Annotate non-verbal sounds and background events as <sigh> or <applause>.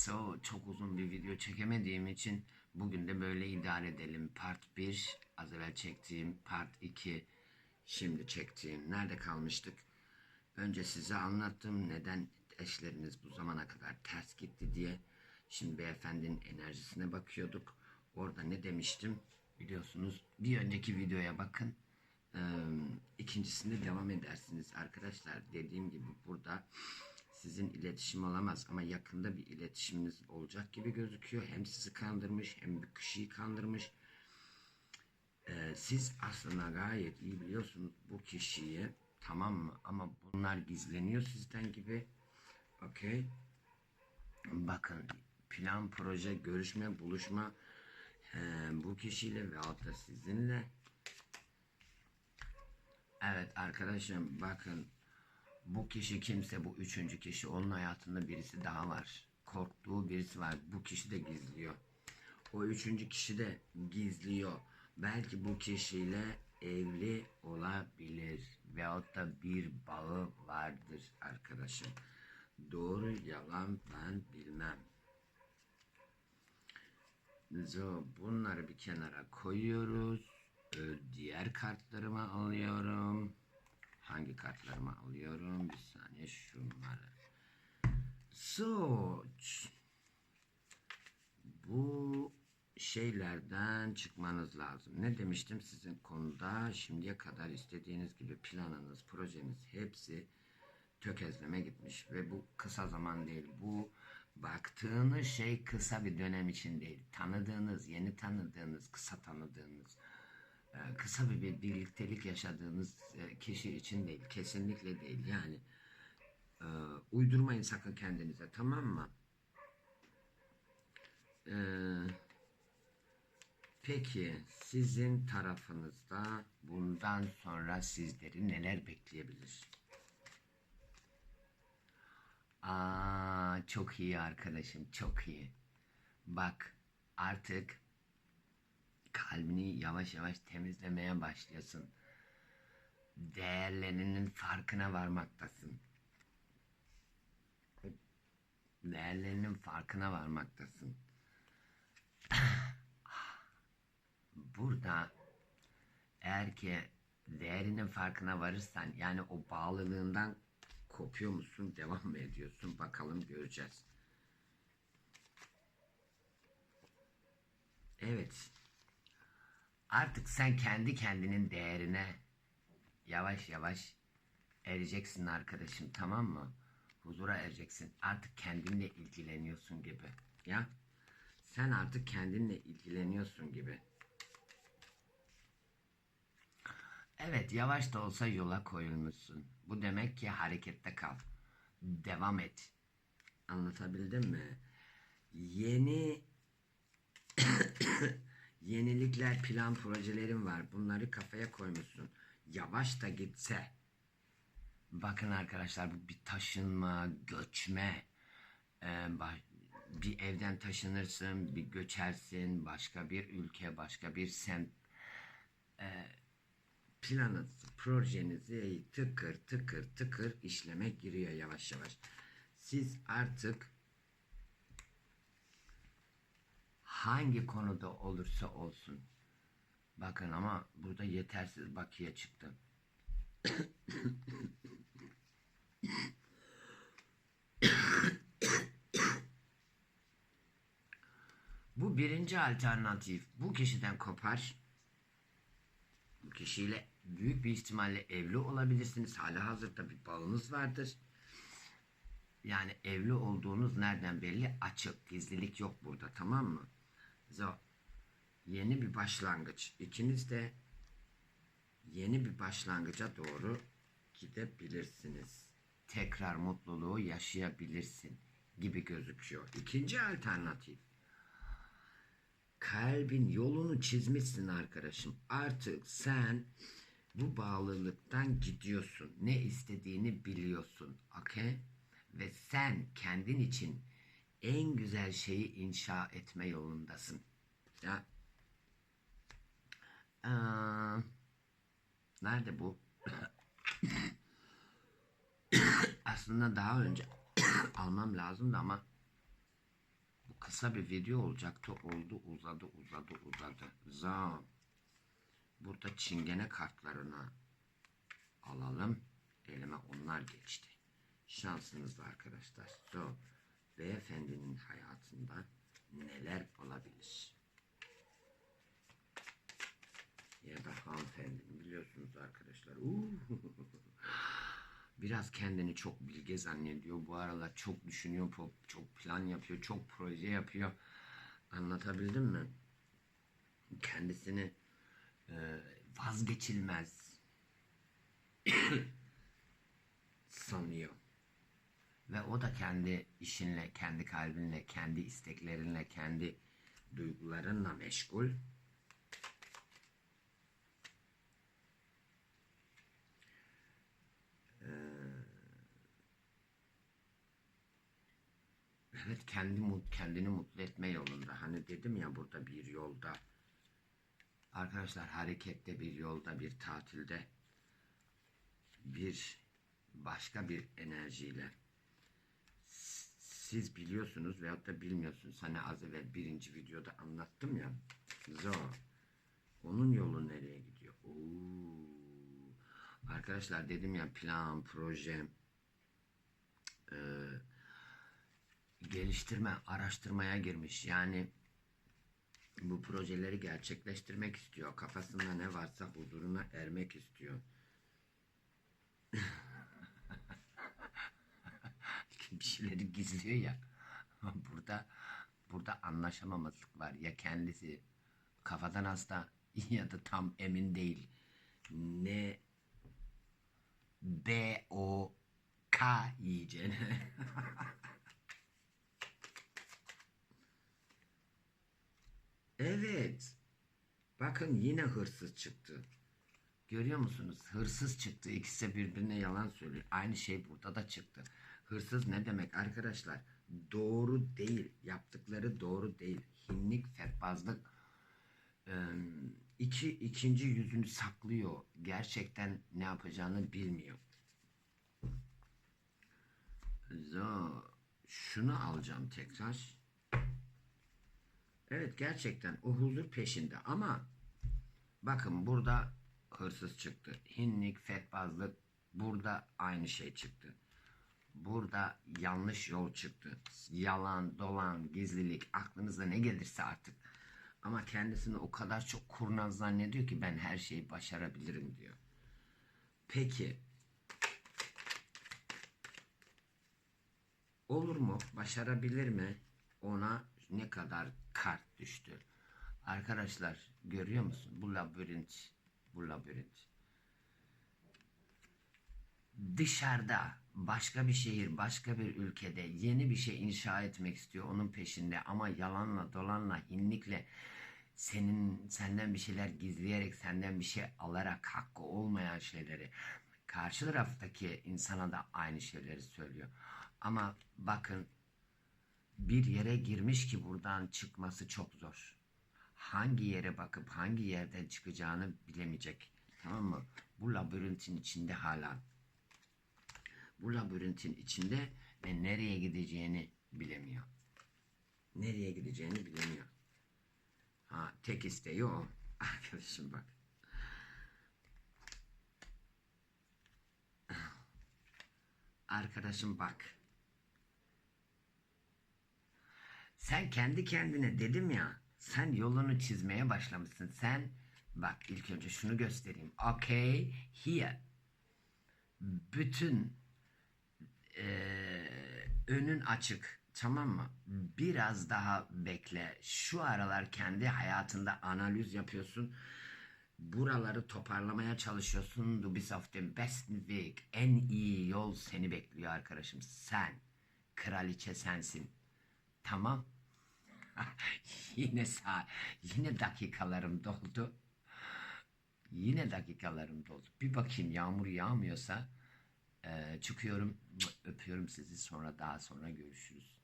So çok uzun bir video çekemediğim için bugün de böyle idare edelim. Part 1 az evvel çektiğim, part 2 şimdi çektiğim. Nerede kalmıştık? Önce size anlattım neden eşleriniz bu zamana kadar ters gitti diye. Şimdi beyefendinin enerjisine bakıyorduk. Orada ne demiştim? Biliyorsunuz bir önceki videoya bakın. Ee, ikincisinde devam edersiniz arkadaşlar. Dediğim gibi burada sizin iletişim olamaz ama yakında bir iletişiminiz olacak gibi gözüküyor. Hem sizi kandırmış hem bir kişiyi kandırmış. Ee, siz aslında gayet iyi biliyorsunuz bu kişiyi tamam mı? Ama bunlar gizleniyor sizden gibi. Okey. Bakın plan, proje, görüşme, buluşma ee, bu kişiyle veyahut da sizinle Evet arkadaşım bakın bu kişi kimse bu üçüncü kişi onun hayatında birisi daha var. Korktuğu birisi var. Bu kişi de gizliyor. O üçüncü kişi de gizliyor. Belki bu kişiyle evli olabilir. Veyahut da bir bağı vardır arkadaşım. Doğru yalan ben bilmem. So, bunları bir kenara koyuyoruz. Diğer kartlarımı alıyorum. Hangi kartlarımı alıyorum? Bir saniye şunları. So, bu şeylerden çıkmanız lazım. Ne demiştim sizin konuda şimdiye kadar istediğiniz gibi planınız, projeniz hepsi tökezleme gitmiş ve bu kısa zaman değil. Bu baktığınız şey kısa bir dönem için değil. Tanıdığınız, yeni tanıdığınız, kısa tanıdığınız, kısa bir, bir birliktelik yaşadığınız e, kişi için değil. Kesinlikle değil. Yani e, uydurmayın sakın kendinize tamam mı? E, peki sizin tarafınızda bundan sonra sizleri neler bekleyebilir? Aa, çok iyi arkadaşım, çok iyi. Bak, artık kalbini yavaş yavaş temizlemeye başlıyorsun. Değerlerinin farkına varmaktasın. Değerlerinin farkına varmaktasın. <clears throat> Burada eğer ki değerinin farkına varırsan yani o bağlılığından kopuyor musun devam mı ediyorsun bakalım göreceğiz. Evet. Artık sen kendi kendinin değerine yavaş yavaş ereceksin arkadaşım tamam mı? Huzura ereceksin. Artık kendinle ilgileniyorsun gibi. Ya sen artık kendinle ilgileniyorsun gibi. Evet yavaş da olsa yola koyulmuşsun. Bu demek ki harekette kal. Devam et. Anlatabildim mi? Yeni <coughs> <coughs> yenilikler, plan, projelerin var. Bunları kafaya koymuşsun. Yavaş da gitse. Bakın arkadaşlar bu bir taşınma, göçme. Ee, bir evden taşınırsın, bir göçersin, başka bir ülke, başka bir semt. Planınızı, projenizi tıkır tıkır tıkır işleme giriyor yavaş yavaş. Siz artık hangi konuda olursa olsun. Bakın ama burada yetersiz bakiye çıktı. Bu birinci alternatif. Bu kişiden kopar. Bu kişiyle büyük bir ihtimalle evli olabilirsiniz. Hala hazırda bir bağınız vardır. Yani evli olduğunuz nereden belli? Açık. Gizlilik yok burada tamam mı? So, yeni bir başlangıç. İkiniz de yeni bir başlangıca doğru gidebilirsiniz. Tekrar mutluluğu yaşayabilirsin gibi gözüküyor. İkinci alternatif. Kalbin yolunu çizmişsin arkadaşım. Artık sen bu bağlılıktan gidiyorsun. Ne istediğini biliyorsun. Okey? Ve sen kendin için en güzel şeyi inşa etme yolundasın. Ya. Aa, nerede bu? <coughs> Aslında daha önce <coughs> almam lazımdı ama kısa bir video olacaktı. Oldu uzadı uzadı uzadı. Zam. Burada çingene kartlarına alalım. Elime onlar geçti. Şansınızla arkadaşlar. So, beyefendinin hayatında neler olabilir? Ya da hanımefendinin biliyorsunuz arkadaşlar. Biraz kendini çok bilge zannediyor. Bu aralar çok düşünüyor, çok plan yapıyor, çok proje yapıyor. Anlatabildim mi? Kendisini e, vazgeçilmez <coughs> sanıyor. Ve o da kendi işinle, kendi kalbinle, kendi isteklerinle, kendi duygularınla meşgul. Evet kendi mut, kendini mutlu etme yolunda. Hani dedim ya burada bir yolda. Arkadaşlar harekette bir yolda, bir tatilde bir başka bir enerjiyle siz biliyorsunuz veyahut da bilmiyorsunuz. Hani az evvel birinci videoda anlattım ya. Zo. Onun yolu nereye gidiyor? Oo. Arkadaşlar dedim ya plan, proje, eee geliştirme, araştırmaya girmiş. Yani bu projeleri gerçekleştirmek istiyor. Kafasında ne varsa huzuruna ermek istiyor. Bir şeyleri gizliyor ya. <laughs> Burada burada anlaşamamazlık var. Ya kendisi kafadan hasta <laughs> ya da tam emin değil. Ne B O K yiyeceğine. <laughs> Evet. Bakın yine hırsız çıktı. Görüyor musunuz? Hırsız çıktı. İkisi birbirine yalan söylüyor. Aynı şey burada da çıktı. Hırsız ne demek arkadaşlar? Doğru değil. Yaptıkları doğru değil. Hinlik, fetbazlık. Ee, iki, ikinci yüzünü saklıyor. Gerçekten ne yapacağını bilmiyor. Zo, şunu alacağım tekrar. Evet gerçekten o huzur peşinde ama bakın burada hırsız çıktı. Hinlik, fetbazlık burada aynı şey çıktı. Burada yanlış yol çıktı. Yalan, dolan, gizlilik aklınıza ne gelirse artık. Ama kendisini o kadar çok kurnaz zannediyor ki ben her şeyi başarabilirim diyor. Peki Olur mu? Başarabilir mi? Ona ne kadar kart düştü. Arkadaşlar görüyor musun? Bu labirent, bu labirent. Dışarıda başka bir şehir, başka bir ülkede yeni bir şey inşa etmek istiyor onun peşinde ama yalanla, dolanla, hinlikle senin senden bir şeyler gizleyerek, senden bir şey alarak hakkı olmayan şeyleri karşı taraftaki insana da aynı şeyleri söylüyor. Ama bakın bir yere girmiş ki buradan çıkması çok zor. Hangi yere bakıp hangi yerden çıkacağını bilemeyecek. Tamam mı? Bu labirentin içinde hala. Bu labirentin içinde ve nereye gideceğini bilemiyor. Nereye gideceğini bilemiyor. Ha, tek isteği o. <laughs> Arkadaşım bak. Arkadaşım bak. Sen kendi kendine dedim ya sen yolunu çizmeye başlamışsın. Sen bak ilk önce şunu göstereyim. Okay here. Bütün eee, önün açık. Tamam mı? Biraz daha bekle. Şu aralar kendi hayatında analiz yapıyorsun. Buraları toparlamaya çalışıyorsun. Bist auf dem besten Weg. En iyi yol seni bekliyor arkadaşım. Sen. Kraliçe sensin. Tamam. <laughs> yine sağ, yine dakikalarım doldu. Yine dakikalarım doldu. Bir bakayım yağmur yağmıyorsa çıkıyorum. Öpüyorum sizi sonra daha sonra görüşürüz.